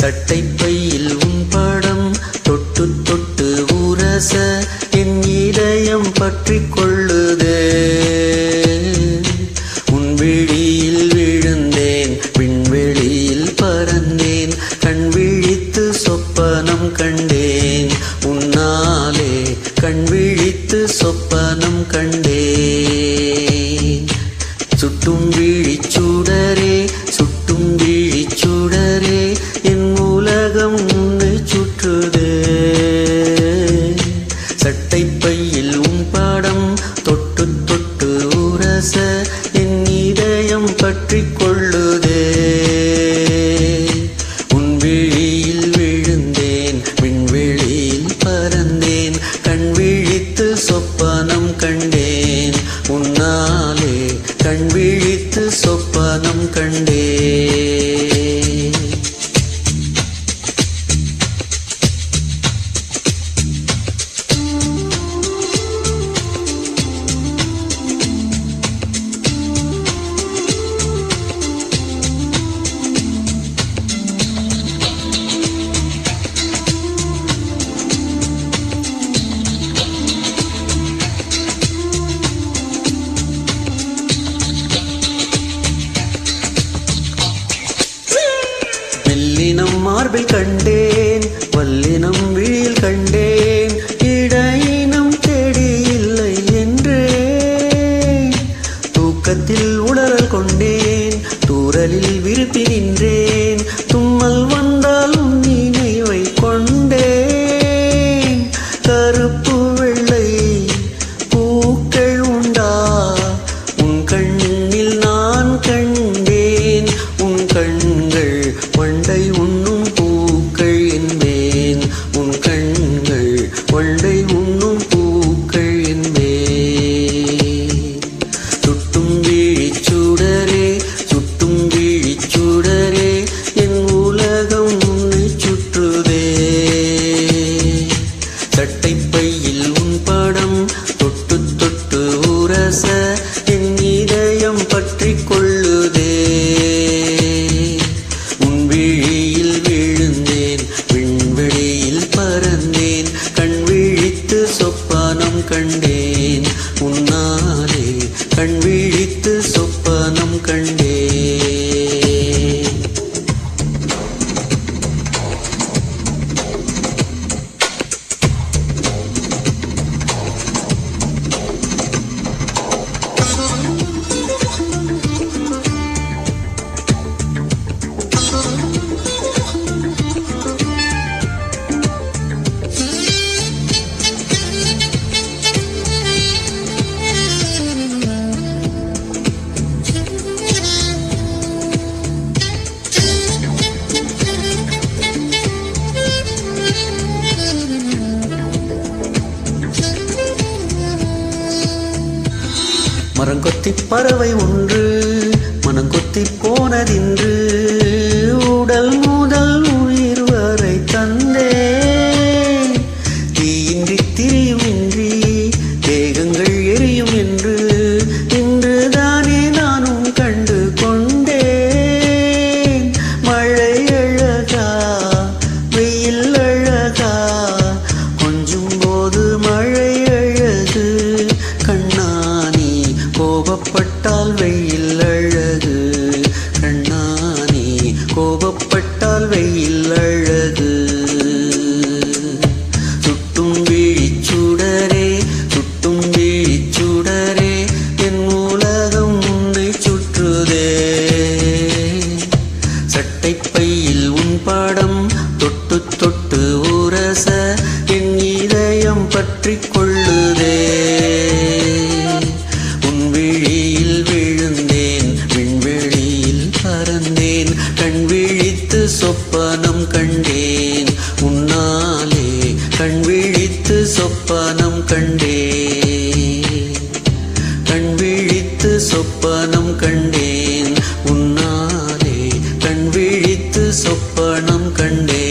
சட்டை பையில் உன் படம் தொட்டு தொட்டு ஊரச என் இதயம் பற்றி கொள்ளுது. உன் விழியில் விழுந்தேன் விண்வெளியில் பறந்தேன் கண் விழித்து சொப்பனம் கண்டேன். உன்னாலே கண் விழித்து சொப்பனம் கண்டேன். சுட்டும் விழிச்சு உரச என் இதயம் பற்றி கொள்ள வில்லினம் மார்பில் கண்டேன் வல்லினம் விழியில் கண்டேன் இடையினம் தேடி இல்லை என்றே தூக்கத்தில் உளறல் கொண்டேன் தூரலில் விருப்பி கண் மரங்கொத்தி பறவை ஒன்று மனங்கொத்தி போனதின்று உடல் கோபப்பட்டால் வெயில் அழகு. கண்ணானி கோபப்பட்டால் வெயில் அழகு. சுட்டும் விழிச்சுடரே சுட்டும் விழிச்சுடரே என் உலகம் உன்னை சுற்றுதே. சட்டை பையில் உன் பாடம் தொட்டு தொட்டு உரச என் இதயம் பற்றி கொள்ளுதே. உன் விழித்து சொப்பனம் கண்டே. கண் விழித்து சொப்பனம் கண்டேன். உன்னாலே கண் விழித்து சொப்பனம் கண்டேன்